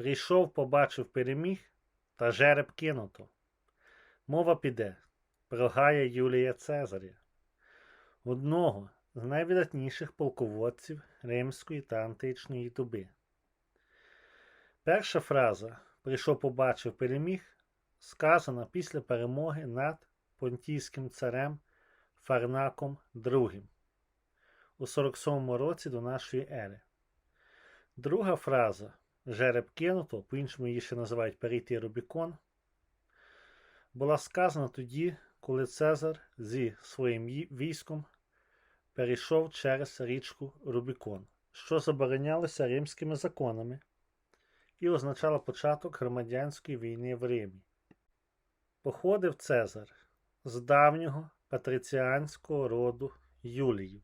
Прийшов, побачив, переміг, та жереб кинуто. Мова піде про Гая Юлія Цезаря, одного з найвидатніших полководців римської та античної доби. Перша фраза прийшов, побачив, переміг сказана після перемоги над понтійським царем Фарнаком II у 47 році до нашої ери. Друга фраза жереб кинуто, по-іншому її ще називають перейти Рубікон, була сказана тоді, коли Цезар зі своїм військом перейшов через річку Рубікон, що заборонялося римськими законами і означало початок громадянської війни в Римі. Походив Цезар з давнього патриціанського роду Юліїв.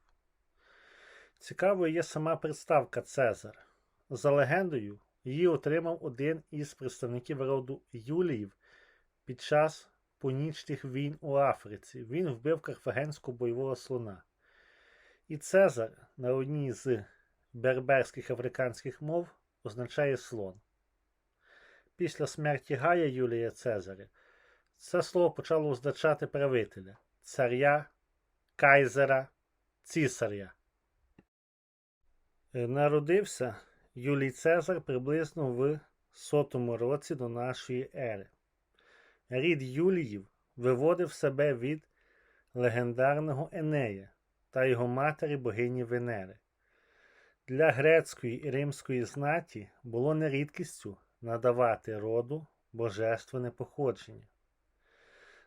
Цікавою є сама приставка Цезар. За легендою, її отримав один із представників роду Юліїв під час понічних війн у Африці. Він вбив карфагенського бойового слона. І Цезар на одній з берберських африканських мов означає слон. Після смерті Гая Юлія Цезаря це слово почало означати правителя, царя, кайзера, цісаря. Е, Народився Юлій Цезар приблизно в сотому році до нашої ери. Рід Юліїв виводив себе від легендарного Енея та його матері богині Венери. Для грецької і римської знаті було не рідкістю надавати роду божественне походження.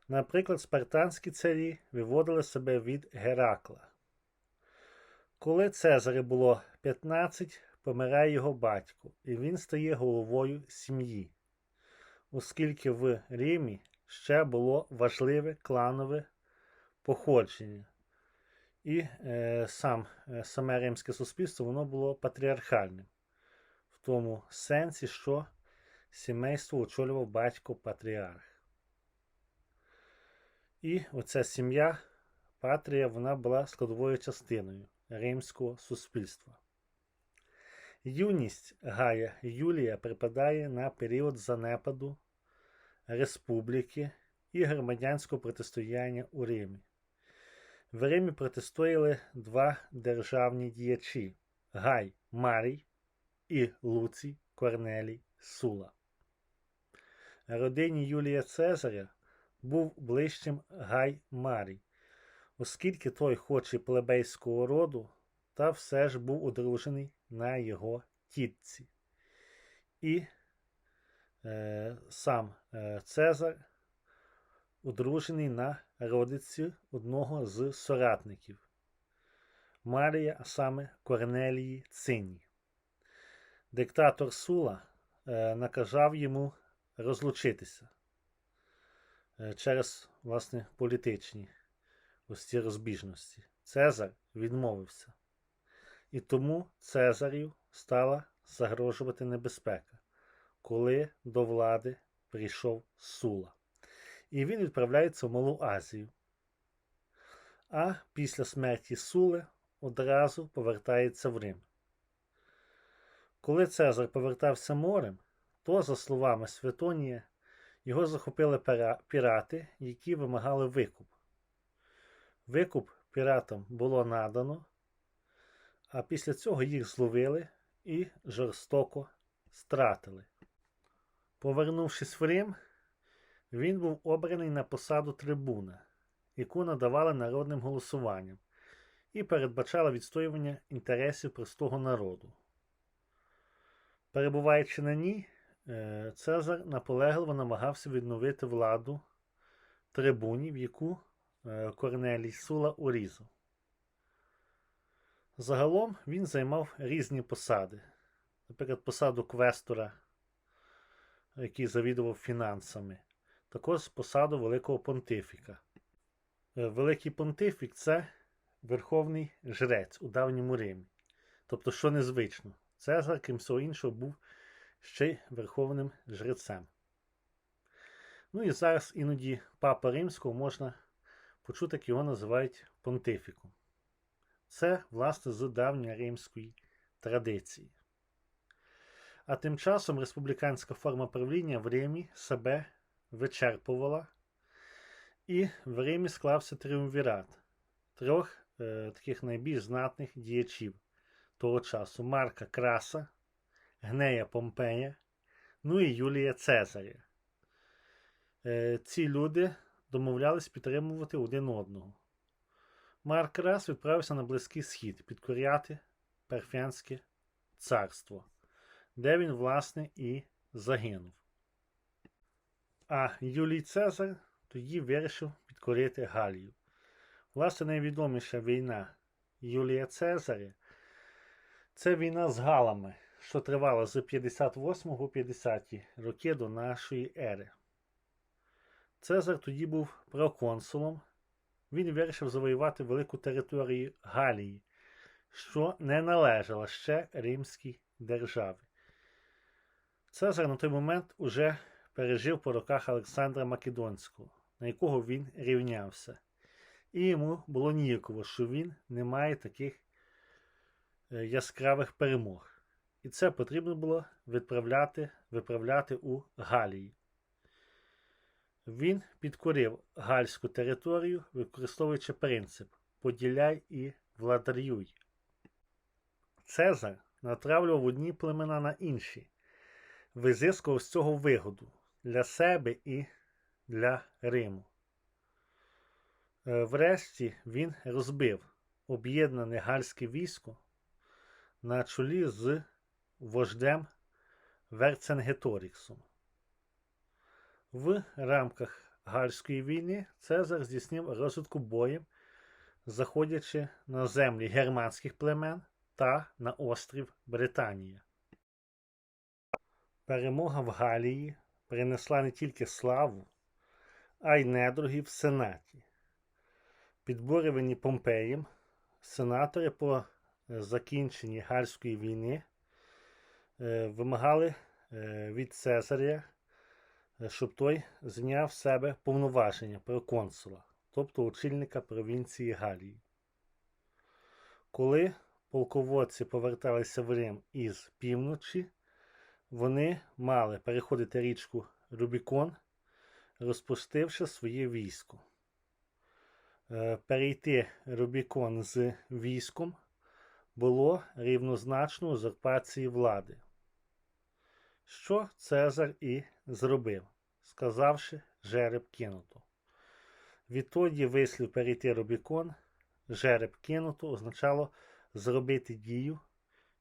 Наприклад, спартанські царі виводили себе від Геракла. Коли Цезарю було 15, помирає його батько, і він стає головою сім'ї, оскільки в Римі ще було важливе кланове походження. І е, сам, е, саме римське суспільство воно було патріархальним, в тому сенсі, що сімейство очолював батько патріарх. І оця сім'я, патрія, вона була складовою частиною римського суспільства. Юність Гая Юлія припадає на період занепаду республіки і громадянського протистояння у Римі. В Римі протистояли два державні діячі Гай Марій і Луцій Корнелій Сула. Родині Юлія Цезаря був ближчим Гай Марій, оскільки той, хоч і плебейського роду, та все ж був одружений на його тітці. І е, сам е, Цезар одружений на родиці одного з соратників Марія, а саме Корнелії Цині. Диктатор Сула е, наказав йому розлучитися е, через власне політичні ось ці розбіжності. Цезар відмовився. І тому Цезарю стала загрожувати небезпека, коли до влади прийшов Сула. І він відправляється в Малу Азію. А після смерті Сули одразу повертається в Рим. Коли Цезар повертався морем, то, за словами Светонія, його захопили пірати, які вимагали викуп. Викуп піратам було надано, а після цього їх зловили і жорстоко стратили. Повернувшись в Рим, він був обраний на посаду трибуна, яку надавали народним голосуванням, і передбачала відстоювання інтересів простого народу. Перебуваючи на ній, е, Цезар наполегливо намагався відновити владу трибунів, яку е, Корнелій Сула урізав. Загалом він займав різні посади. Наприклад, посаду квестора, який завідував фінансами, також посаду Великого понтифіка. Е, Великий понтифік це верховний жрець у давньому Римі. Тобто, що незвично, Цезар, крім всього іншого, був ще й верховним жрецем. Ну і зараз іноді Папа Римського можна почути, як його називають понтифіком. Це, власне, з давньої римської традиції. А тим часом республіканська форма правління в Римі себе вичерпувала, і в Римі склався тріумвірат трьох е, таких найбільш знатних діячів того часу: Марка Краса, Гнея Помпея, ну і Юлія Цезаря. Е, ці люди домовлялись підтримувати один одного. Марк Крас відправився на Близький Схід підкоряти Перфянське царство, де він, власне, і загинув. А Юлій Цезар тоді вирішив підкорити Галію. Власне, найвідоміша війна Юлія Цезаря це війна з Галами, що тривала з 58 по 50 роки до нашої ери. Цезар тоді був проконсулом. Він вирішив завоювати велику територію Галії, що не належала ще Римській державі. Цезар на той момент уже пережив по роках Олександра Македонського, на якого він рівнявся. І йому було ніяково, що він не має таких е, яскравих перемог. І це потрібно було відправляти, виправляти у Галії. Він підкорив гальську територію, використовуючи принцип поділяй і владарюй. Цезар натравлював одні племена на інші, визискував з цього вигоду для себе і для Риму. Е, Врешті він розбив об'єднане гальське військо на чолі з вождем Верценгеторіксом. В рамках Гальської війни Цезар здійснив розвитку боєм, заходячи на землі германських племен та на острів Британія. Перемога в Галії принесла не тільки славу, а й недруги в Сенаті. Підборювані Помпеєм, сенатори по закінченні Гальської війни е, вимагали е, від Цезаря, е, щоб той зняв з себе повноваження проконсула, тобто очільника провінції Галії. Коли полководці поверталися в Рим із півночі, вони мали переходити річку Рубікон, розпустивши своє військо. Перейти Рубікон з військом було рівнозначно узурпації влади. Що Цезар і зробив, сказавши жереб кинуто. Відтоді вислів перейти Рубікон, жереб кинуто означало зробити дію,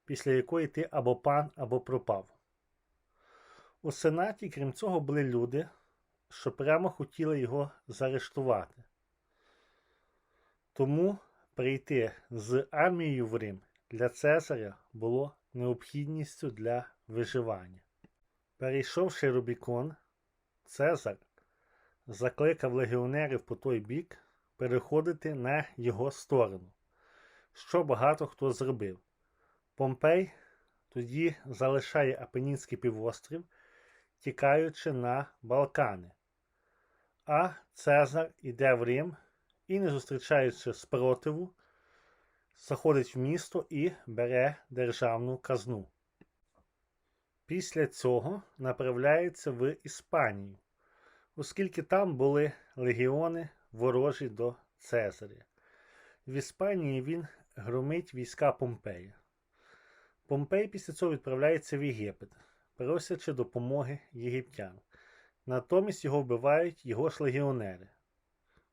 після якої ти або пан, або пропав. У Сенаті, крім цього, були люди, що прямо хотіли його заарештувати. Тому прийти з армією в Рим для Цезаря було необхідністю для виживання. Перейшовши Рубікон, Цезар закликав легіонерів по той бік переходити на його сторону, що багато хто зробив. Помпей тоді залишає Апенінський півострів, тікаючи на Балкани, а Цезар іде в Рим і, не зустрічаючи спротиву, заходить в місто і бере державну казну. Після цього направляється в Іспанію, оскільки там були легіони ворожі до Цезаря. В Іспанії він громить війська Помпея. Помпей після цього відправляється в Єгипет, просячи допомоги єгиптян. Натомість його вбивають його ж легіонери.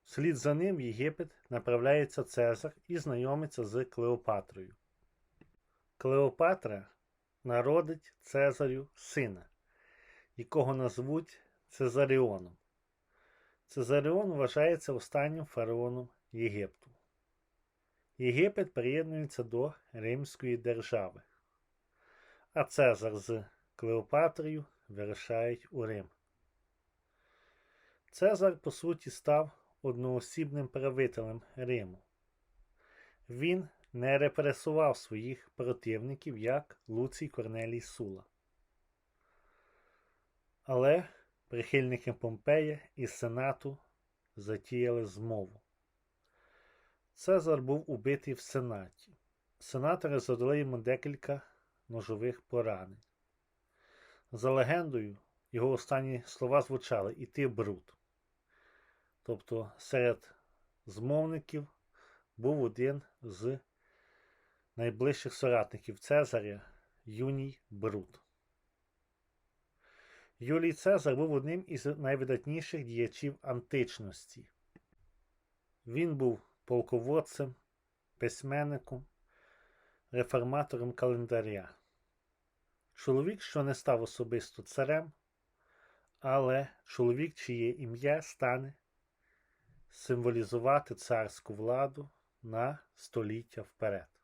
Вслід за ним в Єгипет направляється Цезар і знайомиться з Клеопатрою. Клеопатра народить Цезарю сина, якого назвуть Цезаріоном. Цезаріон вважається останнім фараоном Єгипту. Єгипет приєднується до Римської держави, а Цезар з Клеопатрою вирушають у Рим. Цезар, по суті, став одноосібним правителем Риму. Він не репресував своїх противників як Луцій Корнелій Сула. Але прихильники Помпея і Сенату затіяли змову. Цезар був убитий в Сенаті. Сенатори задали йому декілька ножових поранень. За легендою, його останні слова звучали Іти бруд. Тобто серед змовників був один з найближчих соратників Цезаря Юній Бруд. Юлій Цезар був одним із найвидатніших діячів античності. Він був полководцем, письменником, реформатором календаря. Чоловік, що не став особисто царем, але чоловік, чиє ім'я стане символізувати царську владу на століття вперед.